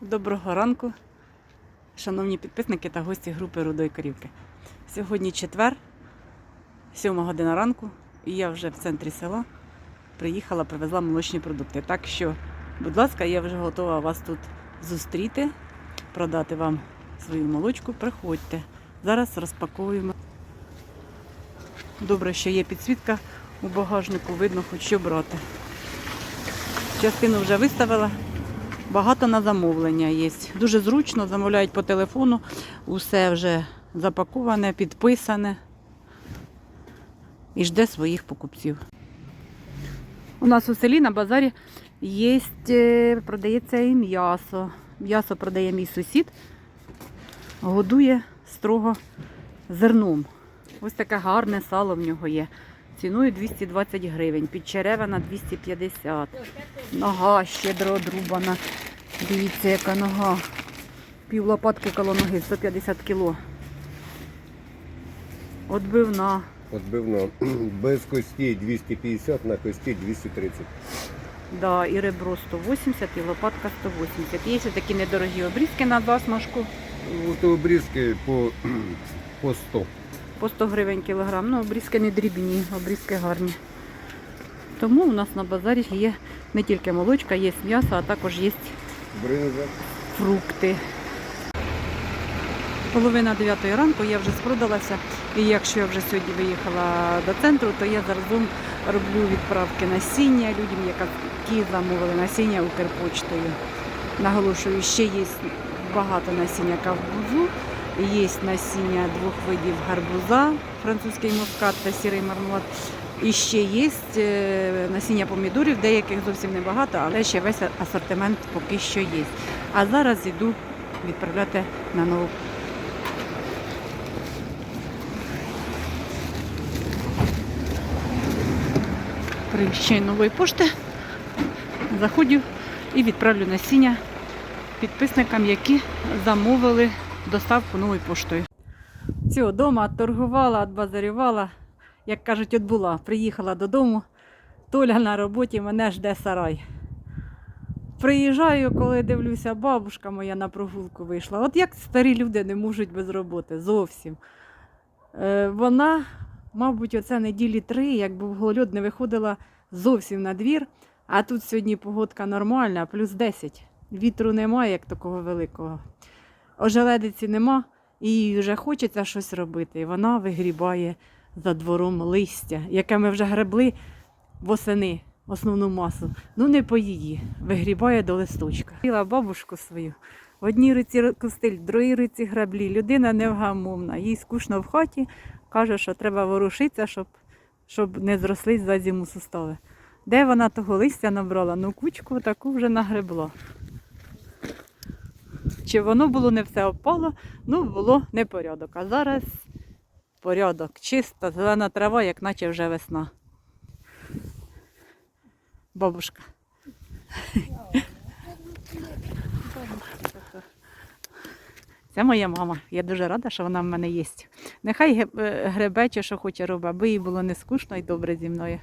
Доброго ранку, шановні підписники та гості групи Рудої Корівки. Сьогодні четвер, 7 година ранку, і я вже в центрі села приїхала, привезла молочні продукти. Так що, будь ласка, я вже готова вас тут зустріти, продати вам свою молочку. Приходьте. Зараз розпаковуємо. Добре, що є підсвітка у багажнику, видно, хоч що брати. Частину вже виставила. Багато на замовлення є. Дуже зручно, замовляють по телефону, усе вже запаковане, підписане і жде своїх покупців. У нас у селі на базарі є, е, продається і м'ясо. М'ясо продає мій сусід, годує строго зерном. Ось таке гарне сало в нього є. Ціною 220 гривень, підчеревина 250. Нога щедро одрубана. Дивіться, яка нога. Пів лопатки коло ноги, 150 кіло. Отбивна. Отбивно без костей 250, на кості 230. Да, і ребро 180, і лопатка 180. Є ще такі недорогі обрізки на засмажку. От обрізки по, по 100. По 100 гривень кілограм. Ну, обрізки не дрібні, обрізки гарні. Тому у нас на базарі є не тільки молочка, є м'ясо, а також є Бринза. фрукти. Половина 9 ранку я вже спродалася. І якщо я вже сьогодні виїхала до центру, то я заразом роблю відправки насіння людям, які замовили насіння Укрпочтою. Наголошую, ще є багато насіння кавбузу, є насіння двох видів гарбуза, французький мускат та сірий мармелад. І ще є е, насіння помідорів, деяких зовсім небагато, але ще весь асортимент поки що є. А зараз йду відправляти на нову. Приміщення нової пошти. Заходжу і відправлю насіння підписникам, які замовили доставку новою поштою. Все, вдома торгувала, отбазарювала, як кажуть, от була. Приїхала додому, Толя на роботі, мене жде сарай. Приїжджаю, коли дивлюся, бабушка моя на прогулку вийшла. От як старі люди не можуть без роботи, зовсім. Е, вона, мабуть, оце неділі три, як був голод, не виходила зовсім на двір. А тут сьогодні погодка нормальна, плюс 10. Вітру немає, як такого великого. Ожеледиці нема, і їй вже хочеться щось робити. Вона вигрібає за двором листя, яке ми вже гребли восени, основну масу. Ну не по її. Вигрібає до листочка. Хотіла бабушку свою. В одній руці костиль, в другій руці граблі. Людина невгамовна. Їй скучно в хаті, каже, що треба ворушитися, щоб, щоб не зрослись за зиму сустави. Де вона того листя набрала? Ну, кучку таку вже нагребла. Чи воно було не все опало, ну було непорядок. А зараз порядок, чиста, зелена трава, як наче вже весна. Бабушка. Це моя мама. Я дуже рада, що вона в мене є. Нехай ге- е, гребе чи що хоче робить, аби їй було не скучно і добре зі мною.